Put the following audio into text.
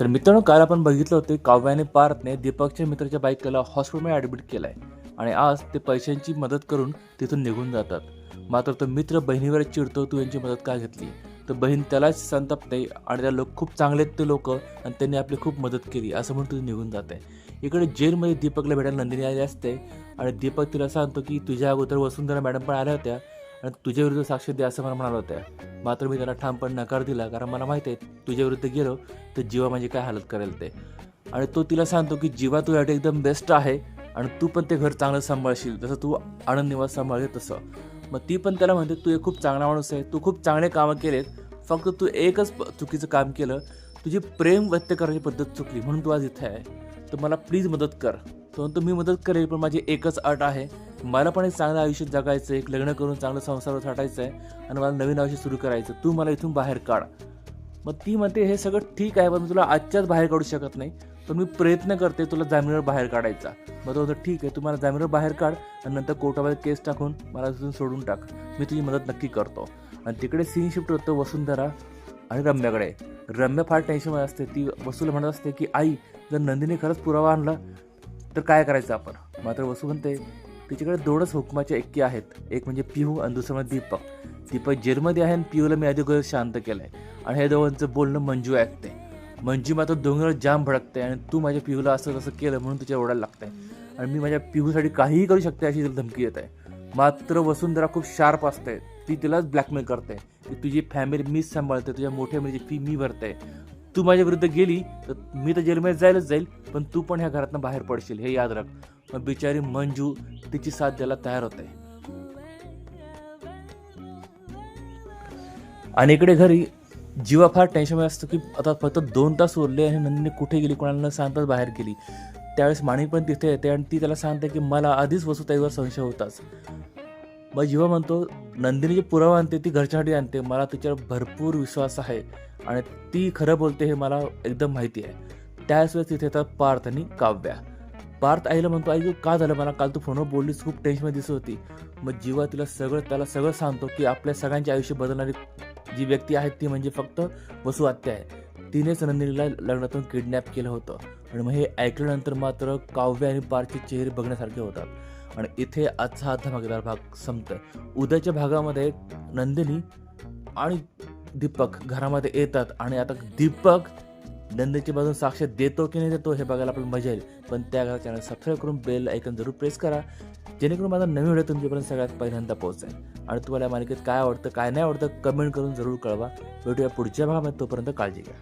तर मित्रांनो काल आपण बघितलं होते काव्याने पार्थने दीपकच्या मित्राच्या बाईकला हॉस्पिटलमध्ये ॲडमिट केलं आहे आणि आज ते पैशांची मदत करून तिथून निघून जातात. मात्र तो मित्र बहिणीवर चिडतो तू यांची मदत का घेतली? तर बहीण त्यालाच संतापते आणि त्या लोक खूप चांगले आहेत ते लोक आणि त्यांनी आपली खूप मदत केली असं म्हणून तिथे निघून जाते. इकडे जेलमध्ये दीपकला भेटायला नंदिनी आली असते आणि दीपक तिला सांगतो की तुझ्या अगोदर वसुंधरा मॅडम पण आल्या होत्या. तुझ्या विरुद्ध साक्ष द्या असं मला म्हणाल्या होत्या मात्र मी त्यांना ठामपण नकार दिला कारण मला माहिती आहे तुझ्या विरुद्ध गेलो तर जीवा माझी काय हालत करेल ते. आणि तो तिला सांगतो की जीवा तुझ्यासाठी एकदम बेस्ट आहे आणि तू पण ते घर चांगलं सांभाळशील जसं तू आनंद निवास सांभाळले तसं. मग ती पण त्याला म्हणते तू एक खूप चांगला माणूस आहे तू खूप चांगले कामं केलेत फक्त तू एकच प- चुकीचं काम केलं तुझी प्रेम व्यक्त करायची पद्धत चुकली म्हणून तू आज इथे आहे. तर मला प्लीज मदत कर. तो मी मदत करेल पण माझी एकच अट आहे. मला पण एक चांगलं आयुष्य जगायचं एक लग्न करून चांगलं संसारावर थाटायचं आहे आणि मला नवीन आयुष्य सुरू करायचं तू मला इथून बाहेर काढ. मग ती म्हणते हे सगळं ठीक आहे पण मी तुला आजच्याच बाहेर काढू शकत नाही. पण मी प्रयत्न करते तुला जामिनावर बाहेर काढायचा. मग तो म्हणतो ठीक आहे तू मला जामिनावर बाहेर काढ आणि नंतर कोर्टामध्ये केस टाकून मला तिथून सोडून टाक. मी तुझी मदत नक्की करतो. आणि तिकडे सीन शिफ्ट होतं वसुंधरा आणि रम्याकडे. रम्या फार टेन्शनमध्ये असते. ती वसूला म्हणत असते की आई जर नंदिनी खरंच पुरावा आणला तर काय करायचं आपण? मात्र वसू म्हणते तिच्याकडे दोनच हुकमाचे एक्के आहेत. एक म्हणजे पिहू आणि दुसरं म्हणजे दीपक. दीपक जेलमध्ये आहे आणि पिहूला मी आधी अगोदर शांत केलं आहे आणि हे दोघांचं बोलणं मंजू ऐकते मंजू मात्र डोंगर जाम भडकते आणि तू माझ्या पिहूला असं तसं केलं म्हणून तुझ्या ओढायला आहे आणि मी माझ्या पिहूसाठी काहीही करू शकते अशी तिला धमकी येत आहे मात्र वसुंधरा खूप शार्प असते ती तिलाच ब्लॅकमेल करते की तुझी फॅमिली मीच सांभाळते तुझ्या मोठ्या मुलीची फी मी भरते तू माझ्या विरुद्ध गेली तर मी तर जेलमध्ये जायलाच जाईल पण तू पण ह्या घरातनं बाहेर पडशील हे याद राख. मग बिचारी मंजू तिची साथ द्यायला तयार होत. आहे आणि इकडे घरी जीवा फार टेन्शनमध्ये असतो की आता फक्त दोन तास उरले आणि नंदिनी कुठे गेली कोणाला न सांगताच बाहेर गेली त्यावेळेस माणिक पण तिथे येते आणि ती त्याला सांगते की मला आधीच वसुताईवर संशय होताच. मग जेव्हा म्हणतो नंदिनी जे पुरावा आणते ती घरच्यासाठी आणते मला तिच्यावर भरपूर विश्वास आहे आणि ती खरं बोलते हे मला एकदम माहिती आहे. त्याच वेळेस तिथे येतात पार्थ आणि काव्या. पार्थ आईला म्हणतो आई का झालं मला? काल तू फोनवर बोललीस खूप टेन्शनमध्ये दिसत होती. मग जेव्हा तिला सगळं त्याला सगळं सांगतो की आपल्या सगळ्यांचे आयुष्य बदलणारी जी व्यक्ती आहे ती म्हणजे फक्त वसु आत्या आहे. तिनेच नंदिनीला लग्नातून किडनॅप केलं होतं. आणि मग हे ऐकल्यानंतर मात्र काव्य आणि पार्थचे चेहरे बघण्यासारखे होतात. आणि इथे आजचा हा धमाकेदार भाग संपतोय. उद्याच्या भागामध्ये नंदिनी आणि दीपक घरामध्ये येतात आणि आता दीपक नंदीची बाजून साक्ष देतो की नाही देतो हे बघायला आपल्याला मजा येईल. पण त्या घरात चॅनल सबस्क्राईब करून बेल ऐकून जरूर प्रेस करा. जेणेकरून माझा नवीन व्हिडिओ तुमच्यापर्यंत सगळ्यात पहिल्यांदा पोहोचेल. आणि तुम्हाला या मालिकेत काय आवडतं काय नाही आवडतं कमेंट करून जरूर कळवा. भेटूया पुढच्या भागामध्ये तोपर्यंत काळजी घ्या.